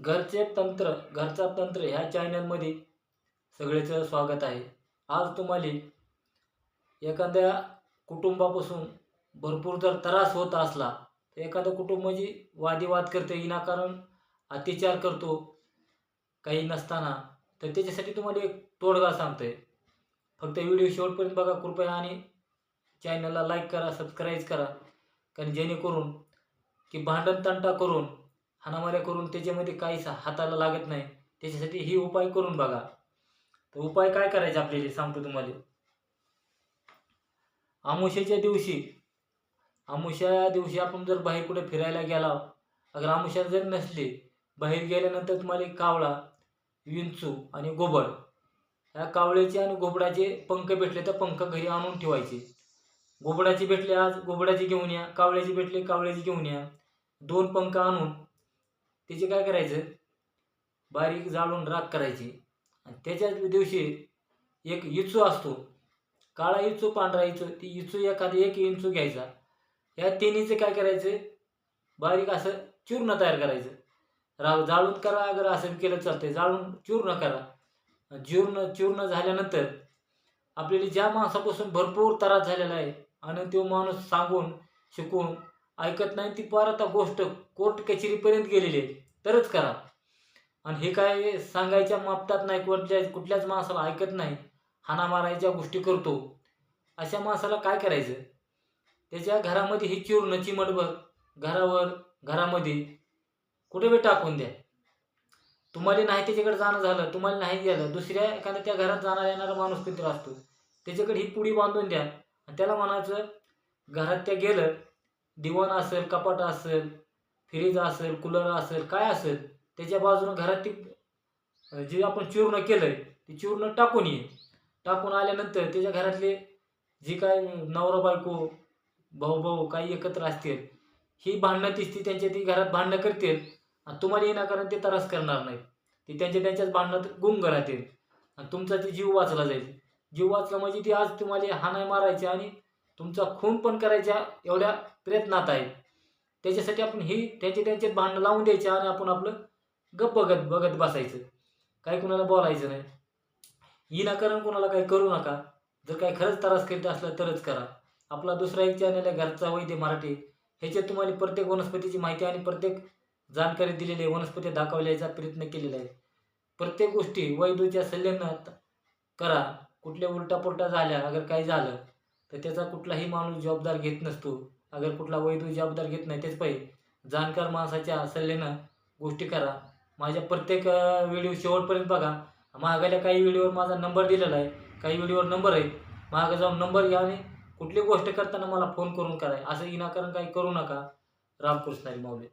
घरचे तंत्र घरचा तंत्र ह्या चॅनलमध्ये सगळेचं स्वागत आहे. आज तुम्हाला एखाद्या कुटुंबापासून भरपूर जर त्रास होत असला तर एखादं कुटुंब म्हणजे वादिवाद करते विनाकारण अत्याचार करतो काही नसताना तर त्याच्यासाठी तुम्हाला एक तोडगा सांगतोय. फक्त व्हिडिओ शेवटपर्यंत बघा कृपया आणि चॅनलला लाईक करा सबस्क्राईब करा. कारण जेणेकरून की भांडण तंटा करून हाणामाऱ्या करून त्याच्यामध्ये काहीच हाताला लागत नाही. त्याच्यासाठी ही उपाय करून बघा. तर उपाय काय करायचे आपल्याला? सांगतो तुम्हाला. आमुष्याच्या दिवशी आमुष्या दिवशी आपण जर बाहेर कुठे फिरायला गेला अगर आमुष्या जर नसले बाहेर गेल्यानंतर तुम्हाला कावळा विंचू आणि गोबड या कावळ्याचे आणि गोबडाचे पंख भेटले तर पंख घरी आणून ठेवायचे. गोबडाचे भेटले आज गोबडाचे घेऊन या कावळ्याचे भेटले कावळ्याचे घेऊन या. दोन पंख आणून त्याचे काय करायचं? बारीक जाळून राख करायची. आणि त्याच्याच दिवशी एक इचू असतो. काळा इचू पांढरा इचू ती इचू एखादी एक इंचू घ्यायचा. या तिन्हीचं काय करायचं? बारीक असं चूर्ण तयार करायचं. राव जाळून करा अगर असं केलं चालतंय जाळून चूर्ण करा. चूर्ण चूर्ण झाल्यानंतर आपल्याला ज्या माणसापासून भरपूर त्रास झालेला आहे आणि तो माणूस सांगून शिकून ऐकत नाही ती परत गोष्ट कोर्ट कचेरीपर्यंत गेलेली आहे. तरच करा. आणि हे काय सांगायच्या मापतात नाही कुठल्या कुठल्याच माणसाला ऐकत नाही. हाना मारायच्या गोष्टी करतो. अशा माणसाला काय करायचं? त्याच्या घरामध्ये ही चूर्ण चिमटभर घरावर घरामध्ये. कुठे बी टाकून द्या. तुम्हाला नाही त्याच्याकडे जाणं झालं तुम्हाला नाही गेलं दुसऱ्या एखाद्या त्या घरात जाणारा येणारा माणूस किती असतो. त्याच्याकडे ही पुडी बांधून द्या. आणि त्याला म्हणायचं घरात त्या गेलं दिवाण असेल कपाट असेल फ्रीज असेल कूलर असेल काय असेल त्याच्या बाजूनं घरात ती जे आपण चूर्ण केलंय ते चूर्ण टाकून ये. टाकून आल्यानंतर त्याच्या घरातले जी काय नवरा बायको भाऊ भाऊ काही एकत्र असतील ही भांडणं दिसती त्यांच्या ती घरात भांडणं करतील आणि तुम्हाला येण्याकारण ते त्रास करणार नाही ते त्यांच्या त्यांच्याच भांडणात गुंग राहतील आणि तुमचा ते जीव वाचला जाईल. जीव वाचला म्हणजे ती आज तुम्हाला हाणाय मारायचे आणि तुमचा खून पण करायच्या एवढ्या प्रयत्नात आहे. त्याच्यासाठी आपण ही त्यांचे भांडणं लावून द्यायचे आणि आपण आपलं गप्प बघत बघत बसायचं. काही कुणाला बोलायचं नाही. विनाकारण कोणाला काही करू नका. जर काही खरंच त्रास करीत असला तरच करा. आपला दुसरा एक चॅनल आहे घरचा वैद्य मराठी. ह्याच्यात तुम्हाला प्रत्येक वनस्पतीची माहिती आणि प्रत्येक जानकारी दिलेली आहे. वनस्पती दाखवल्याचा प्रयत्न केलेला आहे. प्रत्येक गोष्टी वैद्यच्या सल्ल्यानं करा. कुठल्या उलटापुलटा झाल्या अगर काही झालं तर त्याचा कुठलाही माणूस जबाबदार घेत नसतो. अगर कुठला वैध जबाबदार घेत नाही तेच पाहिजे. जाणकार माणसाच्या सल्ल्यानं गोष्टी करा. माझ्या प्रत्येक व्हिडिओ शेवटपर्यंत बघा. मागायला काही व्हिडिओवर माझा नंबर दिलेला आहे. काही व्हिडिओवर नंबर आहे मागं जाऊन नंबर घ्या आणि कुठली गोष्ट करताना मला फोन करून करा. असं विनाकारण काही करू नका. रामकृष्ण माऊली.